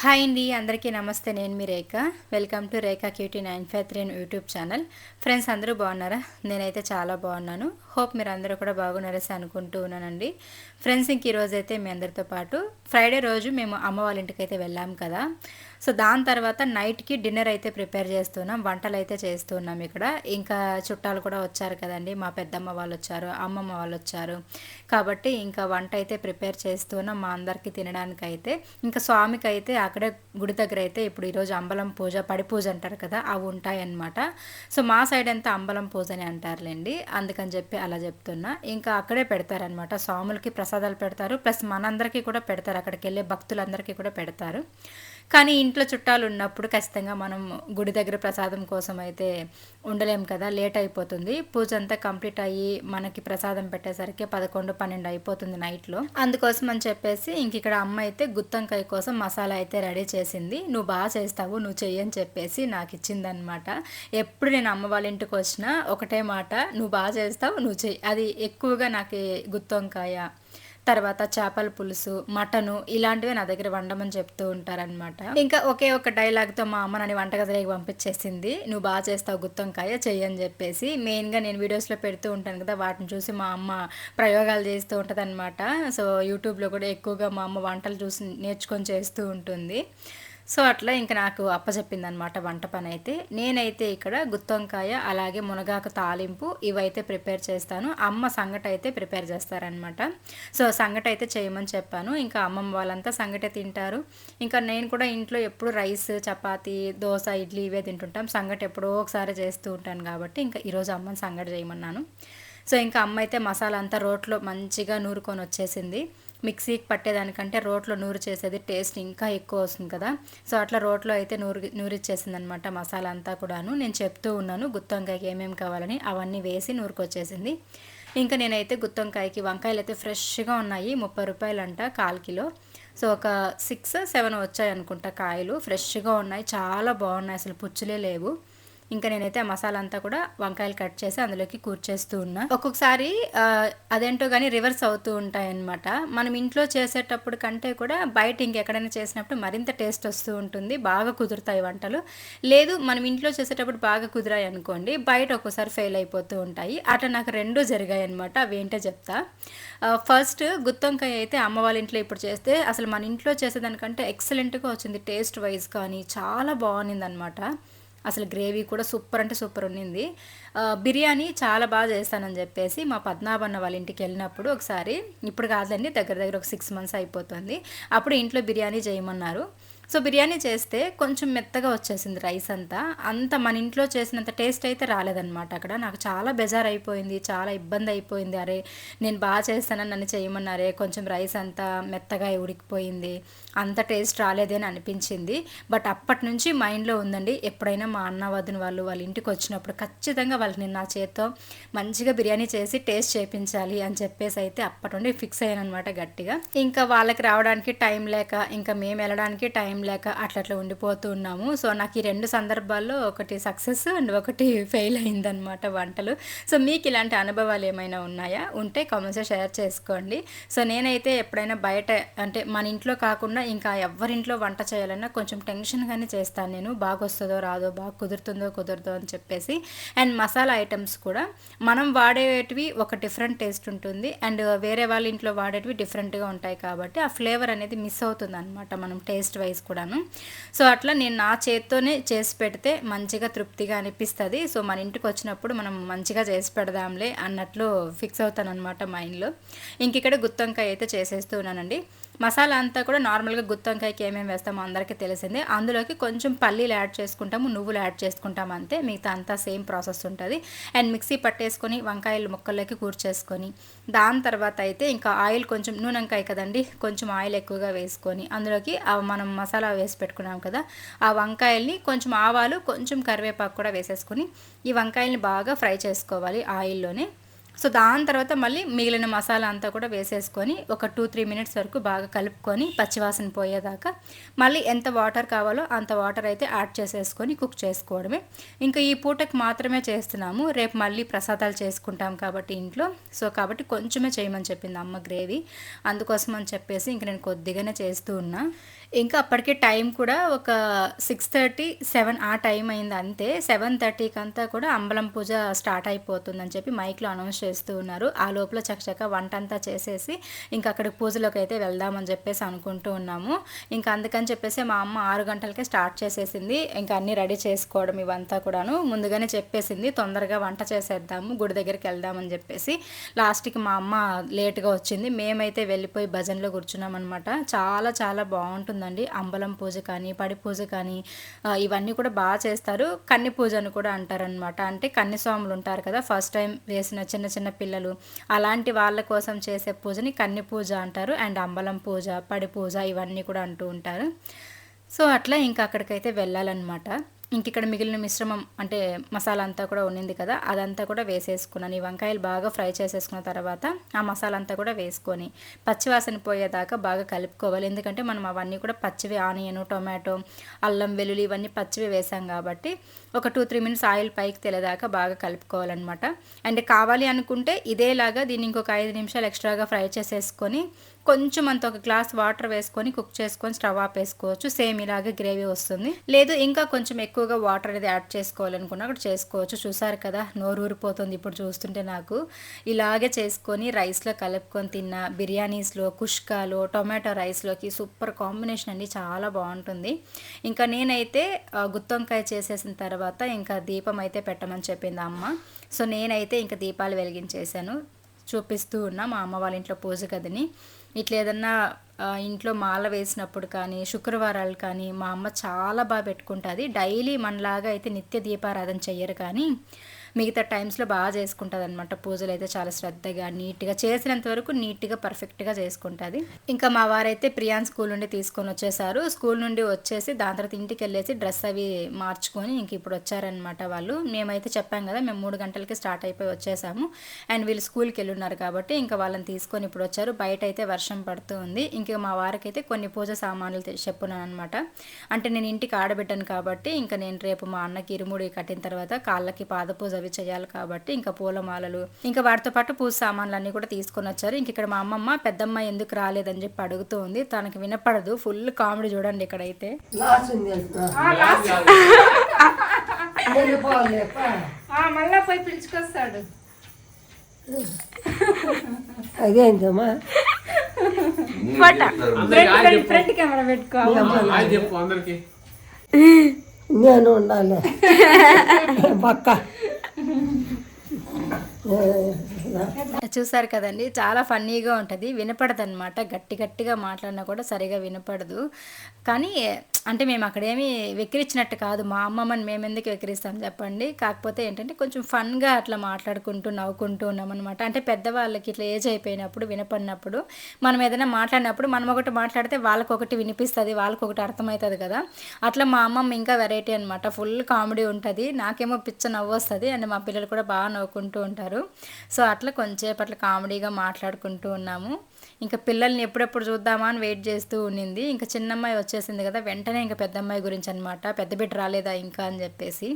Hi అండి అందరికీ నమస్తే. నేను మీ Rekha. Welcome to Rekha QT nine five three YouTube channel. Friends అందరూ బాగున్నారా? నేనైతే చాలా బాగున్నాను. హోప్ మీరు అందరూ కూడా బాగున్నారసి అనుకుంటూ ఉన్నానండి. ఫ్రెండ్స్ ఇంక ఈరోజు అయితే మీ అందరితో పాటు ఫ్రైడే రోజు మేము అమ్మ వాళ్ళ ఇంటికి అయితే వెళ్ళాం కదా. సో దాని తర్వాత నైట్కి డిన్నర్ అయితే ప్రిపేర్ చేస్తున్నాం వంటలు అయితే చేస్తున్నాం ఇక్కడ. ఇంకా చుట్టాలు కూడా వచ్చారు కదండి మా పెద్దమ్మ వాళ్ళు వచ్చారు అమ్మమ్మ వాళ్ళు వచ్చారు. కాబట్టి ఇంకా వంట అయితే ప్రిపేర్ చేస్తున్నాం మా అందరికీ తినడానికి అయితే ఇంకా స్వామికి అయితే అక్కడే గుడి దగ్గర అయితే ఇప్పుడు ఈరోజు అంబలం పూజ పడి పూజ అంటారు కదా అవి ఉంటాయన్నమాట. సో మా సైడ్ అంతా అంబలం పూజ అని అంటారులేండి అందుకని చెప్పి అలా చెప్తున్నా. ఇంకా అక్కడే పెడతారనమాట స్వాములకి ప్రసాదాలు పెడతారు ప్లస్ మనందరికీ కూడా పెడతారు అక్కడికి వెళ్ళే భక్తులందరికీ కూడా పెడతారు. కానీ ఇంట్లో చుట్టాలు ఉన్నప్పుడు ఖచ్చితంగా మనం గుడి దగ్గర ప్రసాదం కోసం అయితే ఉండలేం కదా లేట్ అయిపోతుంది. పూజ అంతా కంప్లీట్ అయ్యి మనకి ప్రసాదం పెట్టేసరికి పదకొండు పన్నెండు అయిపోతుంది నైట్లో. అందుకోసం అని చెప్పేసి ఇంక ఇక్కడ అమ్మ అయితే గుత్తంకాయ కోసం మసాలా అయితే రెడీ చేసింది. నువ్వు బాగా చేస్తావు నువ్వు చెయ్యని చెప్పేసి నాకు ఇచ్చిందనమాట ఎప్పుడు నేను అమ్మ వాళ్ళ ఇంటికి వచ్చినా ఒకటే మాట నువ్వు బాగా చేస్తావు నువ్వు చెయ్యి అది ఎక్కువగా నాకు గుత్తంకాయ తర్వాత చేపల పులుసు మటను ఇలాంటివి నా దగ్గర వండమని చెప్తూ ఉంటారనమాట ఇంకా ఒకే ఒక డైలాగ్తో మా అమ్మ నన్ను వంటగదిలోకి పంపించేసింది. నువ్వు బాగా చేస్తావు గుత్తంకాయ చెయ్యని చెప్పేసి. మెయిన్గా నేను వీడియోస్లో పెడుతూ ఉంటాను కదా వాటిని చూసి మా అమ్మ ప్రయోగాలు చేస్తూ ఉంటుంది అనమాట సో యూట్యూబ్లో కూడా ఎక్కువగా మా అమ్మ వంటలు చూసి నేర్చుకొని చేస్తూ ఉంటుంది. సో అట్లా ఇంకా నాకు అప్పచెప్పింది అనమాట వంట పని అయితే నేనైతే ఇక్కడ గుత్తొంకాయ అలాగే మునగాకు తాలింపు ఇవైతే ప్రిపేర్ చేస్తాను. అమ్మ సంగటి అయితే ప్రిపేర్ చేస్తారనమాట సో సంగటి అయితే చేయమని చెప్పాను. ఇంకా అమ్మమ్మ వాళ్ళంతా సంగటి తింటారు. ఇంకా నేను కూడా ఇంట్లో ఎప్పుడు రైస్ చపాతి దోశ ఇడ్లీ ఇవే తింటుంటాం. సంగటి ఎప్పుడో ఒకసారి చేస్తూ ఉంటాను కాబట్టి ఇంకా ఈరోజు అమ్మని సంగటి చేయమన్నాను. సో ఇంకా అమ్మ అయితే మసాలా అంతా రోట్లో మంచిగా నూరుకొని వచ్చేసింది. మిక్సీకి పట్టేదానికంటే రోట్లో నూరు చేసేది టేస్ట్ ఇంకా ఎక్కువ వస్తుంది కదా. సో అట్లా రోట్లో అయితే నూరు నూరిచ్చేసింది అనమాట మసాలా అంతా కూడాను. నేను చెప్తూ ఉన్నాను గుత్తొంకాయకి ఏమేమి కావాలని. అవన్నీ వేసి నూరుకొచ్చేసింది. ఇంకా నేనైతే గుత్తొంకాయకి వంకాయలు అయితే ఫ్రెష్గా ఉన్నాయి. ముప్పై రూపాయలంట కాల్ కిలో. సో ఒక సిక్స్ సెవెన్ వచ్చాయి అనుకుంటా కాయలు. ఫ్రెష్గా ఉన్నాయి. చాలా బాగున్నాయి. అసలు పుచ్చులే లేవు. ఇంకా నేనైతే ఆ మసాలా అంతా కూడా వంకాయలు కట్ చేసి అందులోకి కూర్చేస్తూ ఉన్నా. ఒక్కొక్కసారి అదేంటో కానీ రివర్స్ అవుతూ ఉంటాయి అనమాట మనం ఇంట్లో చేసేటప్పుడు కంటే కూడా బయట ఇంకెక్కడైనా చేసినప్పుడు మరింత టేస్ట్ వస్తూ ఉంటుంది బాగా కుదురుతాయి వంటలు. లేదు మనం ఇంట్లో చేసేటప్పుడు బాగా కుదిరాయి అనుకోండి బయట ఒక్కోసారి ఫెయిల్ అయిపోతూ ఉంటాయి. అట్లా నాకు రెండూ జరిగాయి అనమాట అవి ఏంటో చెప్తా. ఫస్ట్ గుత్తొంకాయ అయితే అమ్మ వాళ్ళ ఇంట్లో ఇప్పుడు చేస్తే అసలు మన ఇంట్లో చేసేదానికంటే ఎక్సలెంట్గా వచ్చింది టేస్ట్ వైజ్ కానీ చాలా బాగుంది అనమాట అసలు గ్రేవీ కూడా సూపర్ అంటే సూపర్ ఉన్నింది బిర్యానీ చాలా బాగా చేస్తానని చెప్పేసి మా పద్నాభన్న వాళ్ళ ఇంటికి వెళ్ళినప్పుడు ఒకసారి ఇప్పుడు కాదండి దగ్గర దగ్గర ఒక సిక్స్ మంత్స్ అయిపోతుంది. అప్పుడు ఇంట్లో బిర్యానీ చేయమన్నారు. సో బిర్యానీ చేస్తే కొంచెం మెత్తగా వచ్చేసింది రైస్ అంతా. అంత మన ఇంట్లో చేసినంత టేస్ట్ అయితే రాలేదన్నమాట అక్కడ. నాకు చాలా బెజార్ అయిపోయింది చాలా ఇబ్బంది అయిపోయింది అరే నేను బాగా చేస్తానని నన్ను చేయమన్నారే కొంచెం రైస్ అంతా మెత్తగా ఉడికిపోయింది అంత టేస్ట్ రాలేదే అని అనిపించింది. బట్ అప్పటి నుంచి మైండ్లో ఉందండి ఎప్పుడైనా మా అన్న వదిన వాళ్ళు వాళ్ళ ఇంటికి వచ్చినప్పుడు ఖచ్చితంగా వాళ్ళకి నేను నా చేత్తో మంచిగా బిర్యానీ చేసి టేస్ట్ చేయించాలి అని చెప్పేసి అయితే అప్పటి నుండి ఫిక్స్ అయ్యాను అనమాట గట్టిగా. ఇంకా వాళ్ళకి రావడానికి టైం లేక ఇంకా మేము వెళ్ళడానికి టైం టైం లేక అట్లా అట్లా ఉండిపోతూ ఉన్నాము. సో నాకు ఈ రెండు సందర్భాల్లో ఒకటి సక్సెస్ అండ్ ఒకటి ఫెయిల్ అయిందనమాట వంటలు. సో మీకు ఇలాంటి అనుభవాలు ఏమైనా ఉన్నాయా? ఉంటే కామెంట్స్లో షేర్ చేసుకోండి. సో నేనైతే ఎప్పుడైనా బయట అంటే మన ఇంట్లో కాకుండా ఇంకా ఎవరింట్లో వంట చేయాలన్నా కొంచెం టెన్షన్గానే చేస్తాను నేను. బాగా వస్తుందో రాదో బాగా కుదురుతుందో కుదరదో అని చెప్పేసి. అండ్ మసాలా ఐటమ్స్ కూడా. మనం వాడేటివి ఒక డిఫరెంట్ టేస్ట్ ఉంటుంది. అండ్ వేరే వాళ్ళ ఇంట్లో వాడేటివి డిఫరెంట్గా ఉంటాయి కాబట్టి ఆ ఫ్లేవర్ అనేది మిస్ అవుతుంది అనమాట మనం టేస్ట్ వైజ్ కూడాను. సో అట్లా నేను నా చేత్తోనే చేసి పెడితే మంచిగా తృప్తిగా అనిపిస్తుంది. సో మన ఇంటికి వచ్చినప్పుడు మనం మంచిగా చేసి పెడదాంలే అన్నట్లు ఫిక్స్ అవుతాను అనమాట మైండ్లో. ఇంక ఇక్కడ గుత్తొంకాయ అయితే చేసేస్తూ ఉన్నానండి. మసాలా అంతా కూడా నార్మల్గా గుత్తొంకాయకి ఏమేమి వేస్తామో అందరికీ తెలిసిందే. అందులోకి కొంచెం పల్లీలు యాడ్ చేసుకుంటాము నువ్వులు యాడ్ చేసుకుంటాము అంతే. మిగతా అంతా సేమ్ ప్రాసెస్ ఉంటుంది. అండ్ మిక్సీ పట్టేసుకొని వంకాయలు ముక్కల్లోకి కూర్చేసుకొని దాని తర్వాత అయితే ఇంకా ఆయిల్ కొంచెం నూనెంకాయ కదండి కొంచెం ఆయిల్ ఎక్కువగా వేసుకొని అందులోకి మనం మసాలా వేసి పెట్టుకున్నాం కదా ఆ వంకాయల్ని కొంచెం ఆవాలు కొంచెం కరివేపాకు కూడా వేసేసుకొని ఈ వంకాయల్ని బాగా ఫ్రై చేసుకోవాలి ఆయిల్లోనే. సో దాని తర్వాత మళ్ళీ మిగిలిన మసాలా అంతా కూడా వేసేసుకొని ఒక టూ త్రీ మినిట్స్ వరకు బాగా కలుపుకొని పచ్చివాసన పోయేదాకా మళ్ళీ ఎంత వాటర్ కావాలో అంత వాటర్ అయితే యాడ్ చేసేసుకొని కుక్ చేసుకోవడమే. ఇంకా ఈ పూటకి మాత్రమే చేస్తున్నాము. రేపు మళ్ళీ ప్రసాదాలు చేసుకుంటాం కాబట్టి ఇంట్లో. సో కాబట్టి కొంచెమే చేయమని చెప్పింది అమ్మ గ్రేవీ. అందుకోసం అని చెప్పేసి ఇంక నేను కొద్దిగానే చేస్తూ ఉన్నా. ఇంకా అప్పటికే టైం కూడా ఒక సిక్స్ థర్టీ సెవెన్ ఆ టైం అయింది అంతే. సెవెన్ థర్టీకి అంతా కూడా అంబలం పూజ స్టార్ట్ అయిపోతుందని చెప్పి మైక్లో అనౌన్స్ చేస్తూ ఉన్నారు. ఆ లోపల చకచక వంట అంతా చేసేసి ఇంకా అక్కడికి పూజలోకి అయితే వెళ్దామని చెప్పేసి అనుకుంటూ ఉన్నాము. ఇంకా అందుకని చెప్పేసి మా అమ్మ ఆరు గంటలకే స్టార్ట్ చేసేసింది. ఇంకా అన్నీ రెడీ చేసుకోవడం ఇవంతా కూడాను. ముందుగానే చెప్పేసింది తొందరగా వంట చేసేద్దాము గుడి దగ్గరికి వెళ్దామని చెప్పేసి. లాస్ట్కి మా అమ్మ లేట్గా వచ్చింది. మేమైతే వెళ్ళిపోయి భజనలో కూర్చున్నాం అనమాట చాలా చాలా ఉంటుందండి అంబలం పూజ కానీ పడి పూజ కానీ ఇవన్నీ కూడా బాగా చేస్తారు. కన్ని పూజ అని కూడా అంటారనమాట అంటే కన్ని స్వాములు ఉంటారు కదా ఫస్ట్ టైం వేసిన చిన్న చిన్న పిల్లలు అలాంటి వాళ్ళ కోసం చేసే పూజని కన్ని పూజ అంటారు. అండ్ అంబలం పూజ పడి పూజ ఇవన్నీ కూడా అంటూ ఉంటారు. సో అట్లా ఇంకా అక్కడికైతే వెళ్ళాలన్నమాట. ఇంక ఇక్కడ మిగిలిన మిశ్రమం అంటే మసాలా అంతా కూడా ఉన్నింది కదా అదంతా కూడా వేసేసుకున్నాను. ఈ వంకాయలు బాగా ఫ్రై చేసేసుకున్న తర్వాత ఆ మసాలా అంతా కూడా వేసుకొని పచ్చివాసన పోయేదాకా బాగా కలుపుకోవాలి. ఎందుకంటే మనం అవన్నీ కూడా పచ్చివి ఆనియన్ టొమాటో అల్లం వెల్లుల్లి ఇవన్నీ పచ్చివి వేసాం కాబట్టి ఒక టూ త్రీ మినిట్స్ ఆయిల్ పైకి తెలియదాకా బాగా కలుపుకోవాలన్నమాట. అండ్ కావాలి అనుకుంటే ఇదేలాగా దీన్ని ఇంకొక ఐదు నిమిషాలు ఎక్స్ట్రాగా ఫ్రై చేసేసుకొని కొంచెం అంత ఒక గ్లాస్ వాటర్ వేసుకొని కుక్ చేసుకొని స్టవ్ వేసుకోవచ్చు సేమ్ ఇలాగే గ్రేవీ వస్తుంది. లేదు ఇంకా కొంచెం ఎక్కువగా వాటర్ అనేది యాడ్ చేసుకోవాలనుకున్నా అక్కడ చేసుకోవచ్చు. చూసారు కదా నోరు ఊరిపోతుంది ఇప్పుడు చూస్తుంటే నాకు. ఇలాగే చేసుకొని రైస్లో కలుపుకొని తిన్న బిర్యానీస్లో కుష్కాలో టొమాటో రైస్లోకి సూపర్ కాంబినేషన్ అండి. చాలా బాగుంటుంది. ఇంకా నేనైతే గుత్తొంకాయ చేసేసిన తర్వాత ఇంకా దీపం అయితే పెట్టమని చెప్పింది అమ్మ. సో నేనైతే ఇంకా దీపాలు వెలిగించేసాను చూపిస్తూ ఉన్నా మా అమ్మ వాళ్ళ ఇంట్లో పూజ గదిని. ఇట్లా ఏదన్నా ఇంట్లో మాల వేసినప్పుడు కానీ శుక్రవారాలు కానీ మా అమ్మ చాలా బాగా పెట్టుకుంటుంది. డైలీ మనలాగా అయితే నిత్య దీపారాధన చెయ్యరు కానీ మిగతా టైమ్స్లో బాగా చేసుకుంటుంది అనమాట పూజలు అయితే చాలా శ్రద్ధగా నీట్గా చేసినంత వరకు నీట్గా పర్ఫెక్ట్గా చేసుకుంటుంది. ఇంకా మా వారైతే ప్రియాన్ స్కూల్ నుండి తీసుకొని వచ్చేసారు. స్కూల్ నుండి వచ్చేసి దాని తర్వాత ఇంటికి వెళ్ళేసి డ్రెస్ అవి మార్చుకొని ఇంక ఇప్పుడు వచ్చారనమాట వాళ్ళు. మేమైతే చెప్పాం కదా మేము మూడు గంటలకి స్టార్ట్ అయిపోయి వచ్చేసాము. అండ్ వీళ్ళు స్కూల్కి వెళ్ళి ఉన్నారు కాబట్టి ఇంకా వాళ్ళని తీసుకొని ఇప్పుడు వచ్చారు. బయట అయితే వర్షం పడుతూ ఉంది. ఇంకా మా వారికి అయితే కొన్ని పూజ సామాన్లు తె- చెప్పున్నాను అనమాట అంటే నేను ఇంటికి ఆడబిడ్డాను కాబట్టి ఇంకా నేను రేపు మా అన్నకి ఇరుముడి కట్టిన తర్వాత కాళ్ళకి పాద పూజ అవి చేయాలి కాబట్టి ఇంకా పూలమాలలు ఇంకా వాటితో పాటు పూజ సామాన్లు అన్నీ కూడా తీసుకొని వచ్చారు. ఇంక ఇక్కడ మా అమ్మమ్మ పెద్దమ్మ ఎందుకు రాలేదని చెప్పి అడుగుతూ ఉంది. తనకి వినపడదు. ఫుల్ కామెడీ చూడండి ఇక్కడైతే. లాస్ట్ ఉంది వెళ్తున్నా వెళ్ళిపోవాలి మళ్ళా పోయి పిలుచుకొస్తాడు. అదేంటమ్మా? ఫ్రంట్ కెమెరా నేను ఉండాలి. పక్క. చూసారు కదండి చాలా ఫన్నీగా ఉంటుంది వినపడదు అనమాట గట్టి గట్టిగా మాట్లాడినా కూడా సరిగా వినపడదు. కానీ అంటే మేము అక్కడేమి వెక్కిరించినట్టు కాదు. మా అమ్మమ్మని మేము ఎందుకు వెక్కిరిస్తాం చెప్పండి. కాకపోతే ఏంటంటే కొంచెం ఫన్గా అట్లా మాట్లాడుకుంటూ నవ్వుకుంటూ ఉన్నాం అనమాట అంటే పెద్దవాళ్ళకి ఇట్లా ఏజ్ అయిపోయినప్పుడు వినపడినప్పుడు మనం ఏదైనా మాట్లాడినప్పుడు మనం ఒకటి మాట్లాడితే వాళ్ళకి ఒకటి వినిపిస్తుంది వాళ్ళకి ఒకటి అర్థమవుతుంది కదా. అట్లా మా అమ్మమ్మ ఇంకా వెరైటీ అనమాట ఫుల్ కామెడీ ఉంటుంది. నాకేమో పిచ్చ నవ్వు వస్తుంది అండ్ మా పిల్లలు కూడా బాగా నవ్వుకుంటూ ఉంటారు. సో అట్లా కొంచెంసేపు అట్లా కామెడీగా మాట్లాడుకుంటూ ఉన్నాము. ఇంకా పిల్లల్ని ఎప్పుడెప్పుడు చూద్దామా అని వెయిట్ చేస్తూ ఉండింది. ఇంకా చిన్నమ్మాయి వచ్చేసింది కదా వెంటనే ఇంకా పెద్దమ్మాయి గురించి అనమాట పెద్ద బిడ్డ రాలేదా ఇంకా అని చెప్పేసి.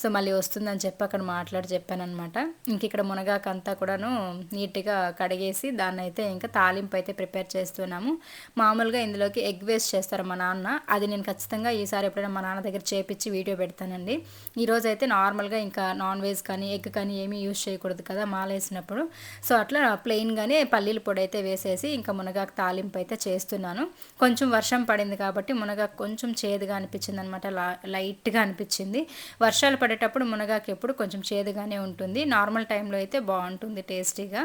సో మళ్ళీ వస్తుందని చెప్పి అక్కడ మాట్లాడి చెప్పానమాట ఇంక ఇక్కడ మునగాకు అంతా కూడాను నీట్గా కడిగేసి దాన్ని అయితే ఇంకా తాలింపు అయితే ప్రిపేర్ చేస్తున్నాము. మామూలుగా ఇందులోకి ఎగ్ వేస్ట్ చేస్తారు మా నాన్న. అది నేను ఖచ్చితంగా ఈసారి ఎప్పుడైనా మా నాన్న దగ్గర చేపించి వీడియో పెడతానండి. ఈరోజు అయితే నార్మల్గా ఇంకా నాన్ వెజ్ కానీ ఎగ్ కానీ ఏమీ యూజ్ చేయకూడదు కదా మాలేసినప్పుడు. సో అట్లా ప్లెయిన్గానే పల్లీల పొడి అయితే వేసేసి ఇంకా మునగాకు తాలింపు అయితే చేస్తున్నాను. కొంచెం వర్షం పడింది కాబట్టి మునగాకు కొంచెం చేదుగా అనిపించింది అనమాట లైట్గా అనిపించింది. వర్షాలు పడేటప్పుడు మునగాకు ఎప్పుడు కొంచెం చేదుగానే ఉంటుంది. నార్మల్ టైంలో అయితే బాగుంటుంది టేస్టీగా.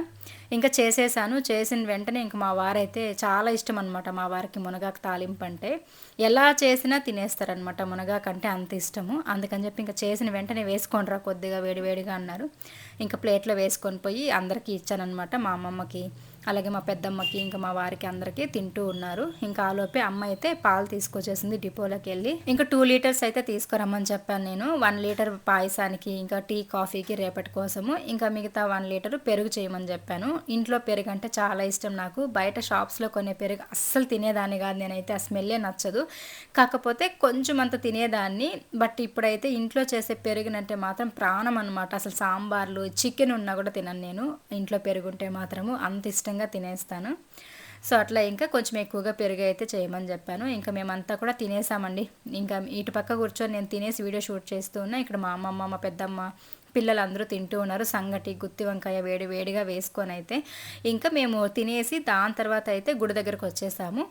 ఇంకా చేసేసాను. చేసిన వెంటనే ఇంకా మా వారైతే చాలా ఇష్టం అనమాట మా వారికి మునగాకు తాలింపు అంటే. ఎలా చేసినా తినేస్తారనమాట మునగాకు అంటే అంత ఇష్టము. అందుకని చెప్పి ఇంకా చేసిన వెంటనే వేసుకొని రా కొద్దిగా వేడివేడిగా అన్నారు. ఇంకా ప్లేట్లో వేసుకొని పోయి అందరికీ ఇచ్చానమాట మా అమ్మమ్మకి. అలాగే మా పెద్దమ్మకి ఇంకా మా వారికి అందరికీ తింటూ ఉన్నారు. ఇంకా ఆలోపే అమ్మ అయితే పాలు తీసుకొచ్చేసింది డిపోలోకి వెళ్ళి. ఇంకా టూ లీటర్స్ అయితే తీసుకురమ్మని చెప్పాను నేను. వన్ లీటర్ పాయసానికి ఇంకా టీ కాఫీకి రేపటి కోసము. ఇంకా మిగతా వన్ లీటర్ పెరుగు చేయమని చెప్పాను. ఇంట్లో పెరుగు అంటే చాలా ఇష్టం నాకు. బయట షాప్స్లో కొనే పెరుగు అస్సలు తినేదాన్ని కాదు. నేనైతే ఆ స్మెల్లే నచ్చదు. కాకపోతే కొంచెం అంత తినేదాన్ని. బట్ ఇప్పుడైతే ఇంట్లో చేసే పెరుగునంటే మాత్రం ప్రాణం అనమాట అసలు సాంబార్లు చికెన్ ఉన్నా కూడా తినను నేను. ఇంట్లో పెరుగుంటే మాత్రము అంత ఇష్టం ఆలస్యంగా తినేస్తాను. సో అట్లా ఇంకా కొంచెం ఎక్కువగా పెరుగు అయితే చేయమని చెప్పాను. ఇంకా మేమంతా కూడా తినేసామండి. ఇంకా ఇటు పక్క కూర్చొని నేను తినేసి వీడియో షూట్ చేస్తూ ఉన్నా ఇక్కడ మా అమ్మమ్మ మా పెద్దమ్మ పిల్లలందరూ తింటూ ఉన్నారు. సంగటి గుత్తి వంకాయ వేడి వేడిగా వేసుకొని అయితే ఇంకా మేము తినేసి దాని తర్వాత అయితే గుడి దగ్గరకు వచ్చేసాము.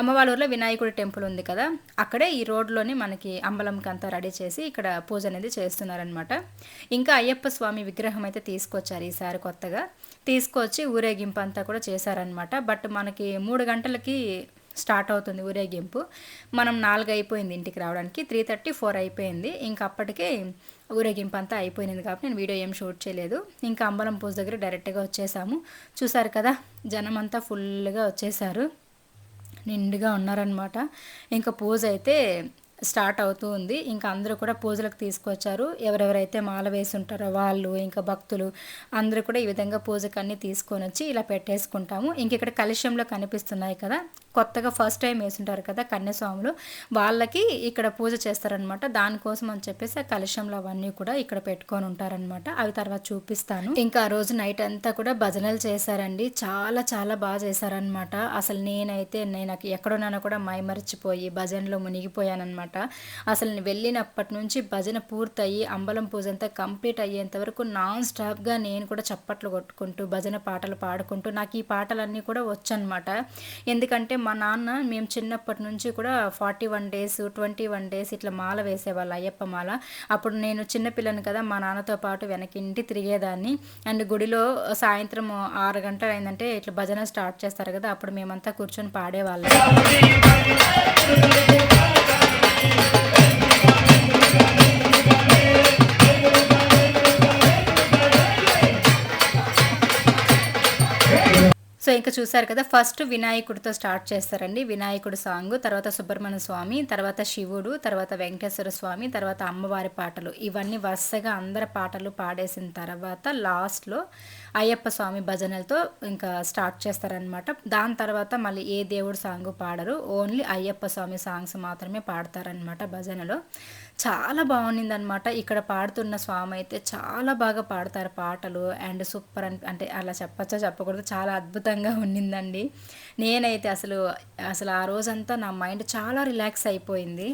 అమ్మవాళ్ళూరులో వినాయకుడి టెంపుల్ ఉంది కదా. అక్కడే ఈ రోడ్లోనే మనకి అంబలంకి అంతా రెడీ చేసి ఇక్కడ పూజ అనేది చేస్తున్నారనమాట ఇంకా అయ్యప్ప స్వామి విగ్రహం అయితే తీసుకొచ్చారు ఈసారి కొత్తగా. తీసుకొచ్చి ఊరేగింపు అంతా కూడా చేశారనమాట బట్ మనకి మూడు గంటలకి స్టార్ట్ అవుతుంది ఊరేగింపు. మనం నాలుగు అయిపోయింది ఇంటికి రావడానికి. త్రీ థర్టీ ఫోర్ అయిపోయింది. ఇంకా అప్పటికే ఊరేగింపు అంతా అయిపోయింది కాబట్టి నేను వీడియో ఏం షూట్ చేయలేదు. ఇంకా అంబలం పూజ దగ్గర డైరెక్ట్గా వచ్చేసాము. చూసారు కదా జనం అంతా ఫుల్గా వచ్చేసారు. నిండుగా ఉన్నారనమాట ఇంకా పూజ అయితే స్టార్ట్ అవుతూ ఉంది. ఇంకా అందరూ కూడా పూజలకు తీసుకొచ్చారు. ఎవరెవరైతే మాల వేసి ఉంటారో వాళ్ళు ఇంకా భక్తులు అందరూ కూడా ఈ విధంగా పూజకు అన్నీ తీసుకొని వచ్చి ఇలా పెట్టేసుకుంటాము. ఇంక ఇక్కడ కలుష్యంలో కనిపిస్తున్నాయి కదా కొత్తగా ఫస్ట్ టైం వేసుంటారు కదా కన్యస్వాములు వాళ్ళకి ఇక్కడ పూజ చేస్తారనమాట దానికోసం అని చెప్పేసి ఆ కలశంలో అవన్నీ కూడా ఇక్కడ పెట్టుకొని ఉంటారనమాట అవి తర్వాత చూపిస్తాను. ఇంకా ఆ రోజు నైట్ అంతా కూడా భజనలు చేశారండి. చాలా చాలా బాగా చేశారనమాట అసలు నేనైతే నేను ఎక్కడున్నానో కూడా మైమరిచిపోయి భజనలో మునిగిపోయానమాట అసలు వెళ్ళినప్పటి నుంచి భజన పూర్తయి అంబలం పూజ అంతా కంప్లీట్ అయ్యేంత వరకు నాన్ స్టాప్గా నేను కూడా చప్పట్లు కొట్టుకుంటూ భజన పాటలు పాడుకుంటూ నాకు ఈ పాటలన్నీ కూడా వచ్చనమాట ఎందుకంటే మా నాన్న మేము చిన్నప్పటి నుంచి కూడా forty one days twenty one days ఇట్లా మాల వేసేవాళ్ళు అయ్యప్ప మాల. అప్పుడు నేను చిన్నపిల్లని కదా మా నాన్నతో పాటు వెనకింటి తిరిగేదాన్ని. అండ్ గుడిలో సాయంత్రం ఆరు గంటలు అయిందంటే ఇట్లా భజన స్టార్ట్ చేస్తారు కదా అప్పుడు మేమంతా కూర్చొని పాడేవాళ్ళం. ఇంకా చూసారు కదా ఫస్ట్ వినాయకుడితో స్టార్ట్ చేస్తారండి. వినాయకుడు సాంగ్ తర్వాత సుబ్రహ్మణ్య స్వామి తర్వాత శివుడు తర్వాత వెంకటేశ్వర స్వామి తర్వాత అమ్మవారి పాటలు. ఇవన్నీ వరుసగా అందరి పాటలు పాడేసిన తర్వాత లాస్ట్లో అయ్యప్ప స్వామి భజనలతో ఇంకా స్టార్ట్ చేస్తారనమాట దాని తర్వాత మళ్ళీ ఏ దేవుడు సాంగ్ పాడరు ఓన్లీ అయ్యప్ప స్వామి సాంగ్స్ మాత్రమే పాడతారనమాట భజనలో. చాలా బాగుండింది అనమాట ఇక్కడ పాడుతున్న స్వామి అయితే చాలా బాగా పాడతారు పాటలు. అండ్ సూపర్ అని అంటే అలా చెప్పచ్చా చెప్పకూడదు. చాలా అద్భుతంగా ఉండిందండి. నేనైతే అసలు అసలు ఆ రోజంతా నా మైండ్ చాలా రిలాక్స్ అయిపోయింది.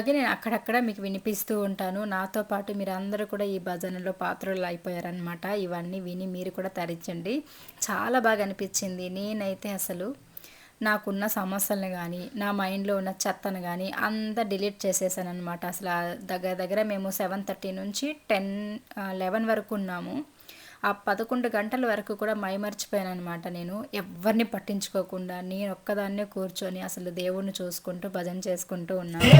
అలాగే నేను అక్కడక్కడ మీకు వినిపిస్తూ ఉంటాను. నాతో పాటు మీరు అందరూ కూడా ఈ భజనలో పాత్రలు అయిపోయారనమాట ఇవన్నీ విని మీరు కూడా తరించండి. చాలా బాగా అనిపించింది. నేనైతే అసలు నాకున్న సమస్యలను కానీ నా మైండ్లో ఉన్న చెత్తను కానీ అంతా డిలీట్ చేసేసాను అనమాట అసలు దగ్గర దగ్గర మేము సెవెన్ థర్టీ నుంచి టెన్ లెవెన్ వరకు ఉన్నాము. ఆ పదకొండు గంటల వరకు కూడా మైమర్చిపోయాను అనమాట నేను. ఎవరిని పట్టించుకోకుండా నేను ఒక్కదాన్నే కూర్చొని అసలు దేవుణ్ణి చూసుకుంటూ భజన చేసుకుంటూ ఉన్నాను.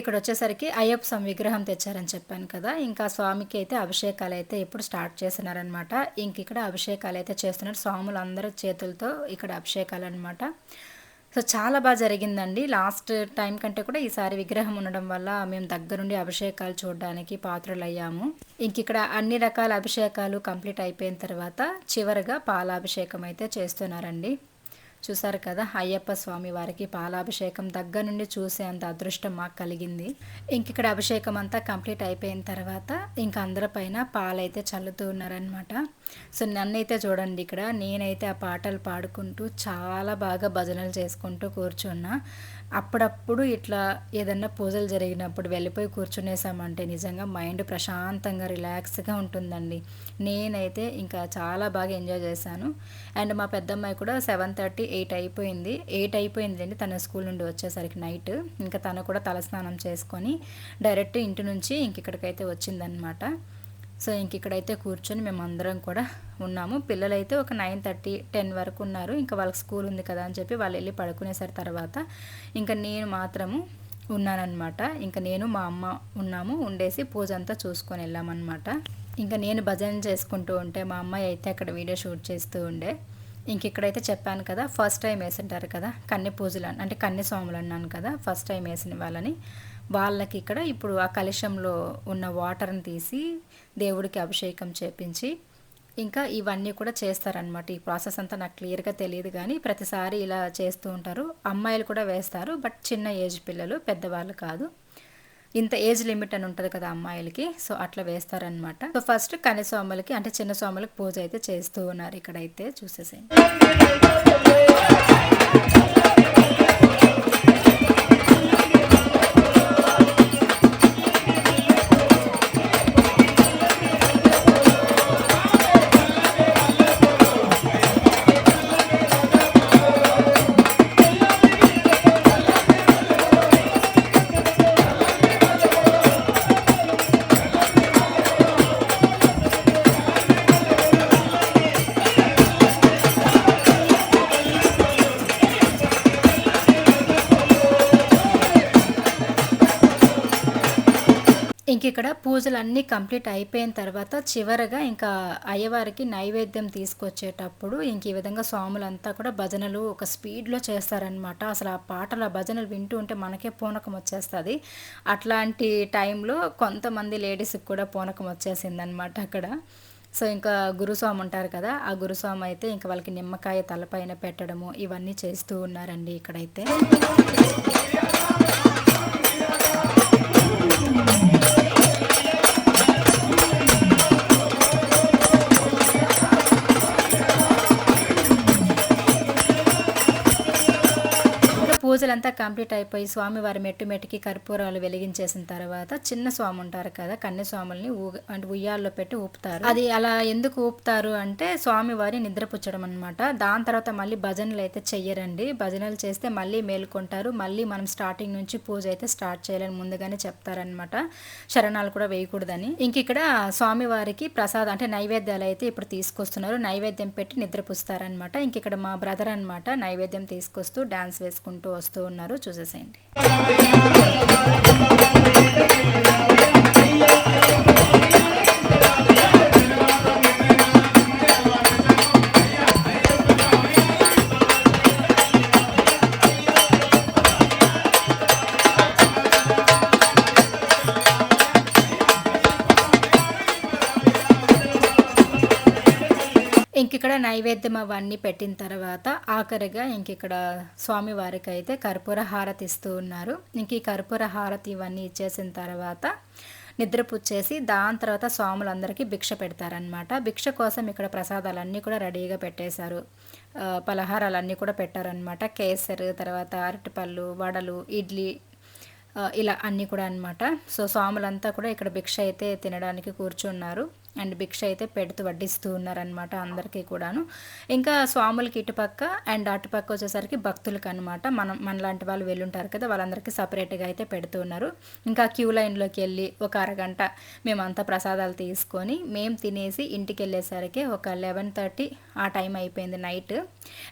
ఇక్కడ వచ్చేసరికి అయ్యప్ప స్వామి విగ్రహం తెచ్చారని చెప్పాను కదా. ఇంకా స్వామికి అయితే అభిషేకాలు అయితే ఇప్పుడు స్టార్ట్ చేస్తున్నారనమాట ఇంక ఇక్కడ అభిషేకాలు అయితే చేస్తున్నారు. స్వాములు అందరి చేతులతో ఇక్కడ అభిషేకాలు అనమాట సో చాలా బాగా జరిగిందండి. లాస్ట్ టైం కంటే కూడా ఈసారి విగ్రహం ఉండడం వల్ల మేము దగ్గరుండి అభిషేకాలు చూడడానికి పాత్రలు అయ్యాము ఇంక ఇక్కడ అన్ని రకాల అభిషేకాలు కంప్లీట్ అయిపోయిన తర్వాత చివరిగా పాలాభిషేకం అయితే చేస్తున్నారండి. చూసారు కదా అయ్యప్ప స్వామి వారికి పాలాభిషేకం దగ్గర నుండి చూసేంత అదృష్టం మాకు కలిగింది. ఇంక ఇక్కడ అభిషేకం అంతా కంప్లీట్ అయిపోయిన తర్వాత ఇంక అందరిపైన పాలైతే చల్లుతూ ఉన్నారనమాట సో నన్నైతే చూడండి ఇక్కడ నేనైతే ఆ పాటలు పాడుకుంటూ చాలా బాగా భజనలు చేసుకుంటూ కూర్చున్నా. అప్పుడప్పుడు ఇట్లా ఏదన్నా పూజలు జరిగినప్పుడు వెళ్ళిపోయి కూర్చునేసామంటే నిజంగా మైండ్ ప్రశాంతంగా రిలాక్స్గా ఉంటుందండి. నేనైతే ఇంకా చాలా బాగా ఎంజాయ్ చేశాను. అండ్ మా పెద్దమ్మాయి కూడా సెవెన్ థర్టీ ఎయిట్ అయిపోయింది. ఎయిట్ అయిపోయింది అండి తన స్కూల్ నుండి వచ్చేసరికి నైట్. ఇంకా తను కూడా తలస్నానం చేసుకొని డైరెక్ట్ ఇంటి నుంచి ఇంక ఇక్కడికైతే వచ్చిందనమాట. సో ఇంక ఇక్కడైతే కూర్చొని మేము అందరం కూడా ఉన్నాము. పిల్లలైతే ఒక నైన్ థర్టీ టెన్ వరకు ఉన్నారు. ఇంకా వాళ్ళకి స్కూల్ ఉంది కదా అని చెప్పి వాళ్ళు వెళ్ళి పడుకునేసరి తర్వాత ఇంకా నేను మాత్రము ఉన్నానన్నమాట. ఇంకా నేను మా అమ్మ ఉన్నాము. ఉండేసి పూజ అంతా చూసుకొని వెళ్ళామన్నమాట. ఇంకా నేను భజన చేసుకుంటూ ఉంటే మా అమ్మాయి అయితే అక్కడ వీడియో షూట్ చేస్తూ ఉండే. ఇంక ఇక్కడైతే చెప్పాను కదా ఫస్ట్ టైం వేసింటారు కదా కన్నె పూజలు అని- అంటే కన్నె స్వాములు అన్నాను కదా ఫస్ట్ టైం వేసిన వాళ్ళని. వాళ్ళకి ఇక్కడ ఇప్పుడు ఆ కలశంలో ఉన్న వాటర్ని తీసి దేవుడికి అభిషేకం చేపించి ఇంకా ఇవన్నీ కూడా చేస్తారనమాట ఈ ప్రాసెస్ అంతా నాకు క్లియర్గా తెలియదు కానీ ప్రతిసారి ఇలా చేస్తూ ఉంటారు. అమ్మాయిలు కూడా వేస్తారు బట్ చిన్న ఏజ్ పిల్లలు పెద్దవాళ్ళు కాదు. ఇంత ఏజ్ లిమిట్ అని ఉంటుంది కదా అమ్మాయిలకి సో అట్లా వేస్తారనమాట సో ఫస్ట్ కనిస్వాములకి అంటే చిన్న స్వాములకి పూజ అయితే చేస్తూ ఉన్నారు ఇక్కడైతే చూసేసేయండి. ఇంక ఇక్కడ పూజలు అన్నీ కంప్లీట్ అయిపోయిన తర్వాత చివరగా ఇంకా అయ్యవారికి నైవేద్యం తీసుకొచ్చేటప్పుడు ఇంక ఈ విధంగా స్వాములంతా కూడా భజనలు ఒక స్పీడ్లో చేస్తారనమాట అసలు ఆ పాటలు ఆ భజనలు వింటూ ఉంటే మనకే పూనకం వచ్చేస్తుంది. అట్లాంటి టైంలో కొంతమంది లేడీస్కి కూడా పూనకం వచ్చేసింది అనమాట అక్కడ. సో ఇంకా గురుస్వామి ఉంటారు కదా ఆ గురుస్వామి అయితే ఇంకా వాళ్ళకి నిమ్మకాయ తలపైన పెట్టడము ఇవన్నీ చేస్తూ ఉన్నారండి ఇక్కడైతే. పూజలంతా కంప్లీట్ అయిపోయి స్వామివారి మెట్టు మెట్టుకి కర్పూరాలు వెలిగించేసిన తర్వాత చిన్న స్వామి ఉంటారు కదా కన్య స్వాముల్ని ఊ అంటే ఉయ్యాల్లో పెట్టి ఊపుతారు. అది అలా ఎందుకు ఊపుతారు అంటే స్వామివారి నిద్రపుచ్చడం అనమాట దాని తర్వాత మళ్ళీ భజనలు అయితే చెయ్యరండి. భజనలు చేస్తే మళ్ళీ మేలుకుంటారు. మళ్ళీ మనం స్టార్టింగ్ నుంచి పూజ అయితే స్టార్ట్ చేయాలని ముందుగానే చెప్తారనమాట శరణాలు కూడా వేయకూడదని. ఇంక ఇక్కడ స్వామివారికి ప్రసాదం అంటే నైవేద్యాలు అయితే ఇప్పుడు తీసుకొస్తున్నారు. నైవేద్యం పెట్టి నిద్రపుస్తారనమాట ఇంక ఇక్కడ మా బ్రదర్ అన్నమాట నైవేద్యం తీసుకొస్తూ డాన్స్ వేసుకుంటూ వస్తూ ఉన్నారు చూసేసేయండి. ఇంక ఇక్కడ నైవేద్యం అవన్నీ పెట్టిన తర్వాత ఆఖరిగా ఇంకిక్కడ స్వామి స్వామివారికి అయితే కర్పూర హారతి ఇస్తూ ఉన్నారు. ఇంక ఈ కర్పూర హారతి ఇవన్నీ ఇచ్చేసిన తర్వాత నిద్రపుచ్చేసి దాని తర్వాత స్వాములందరికీ భిక్ష పెడతారనమాట భిక్ష కోసం ఇక్కడ ప్రసాదాలన్నీ కూడా రెడీగా పెట్టేశారు. పలహారాలన్నీ కూడా పెట్టారనమాట కేసరు తర్వాత అరటిపళ్ళు వడలు ఇడ్లీ ఇలా అన్నీ కూడా అన్నమాట. సో స్వాములంతా కూడా ఇక్కడ భిక్ష అయితే తినడానికి కూర్చున్నారు. అండ్ భిక్ష అయితే పెడుతూ వడ్డిస్తూ ఉన్నారనమాట అందరికీ కూడాను. ఇంకా స్వాములకి ఇటుపక్క అండ్ అటుపక్క వచ్చేసరికి భక్తులకి అనమాట మనం మనలాంటి వాళ్ళు వెళ్ళుంటారు కదా వాళ్ళందరికీ సపరేట్గా అయితే పెడుతూ ఉన్నారు. ఇంకా క్యూ లైన్లోకి వెళ్ళి ఒక అరగంట మేమంతా ప్రసాదాలు తీసుకొని మేము తినేసి ఇంటికి వెళ్ళేసరికి ఒక లెవెన్ థర్టీ ఆ టైం అయిపోయింది నైట్.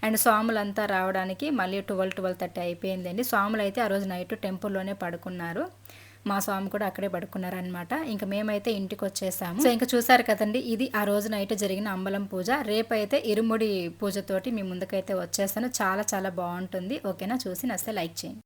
అండ్ స్వాములంతా రావడానికి మళ్ళీ ట్వెల్వ్ ట్వెల్వ్ థర్టీ అయిపోయిందండి. స్వాములు అయితే ఆ రోజు నైట్ టెంపుల్లోనే పడుకున్నారు. మా స్వామి కూడా అక్కడే పడుకున్నారనమాట ఇంకా మేమైతే ఇంటికి వచ్చేసాము సో ఇంకా చూసారు కదండి ఇది ఆ రోజు నైట్ జరిగిన అంబలం పూజ. రేపైతే ఇరుముడి పూజతోటి మీ ముందుకైతే వచ్చేస్తాను. చాలా చాలా బాగుంటుంది. ఓకేనా? చూసి నస్తే లైక్ చేయండి.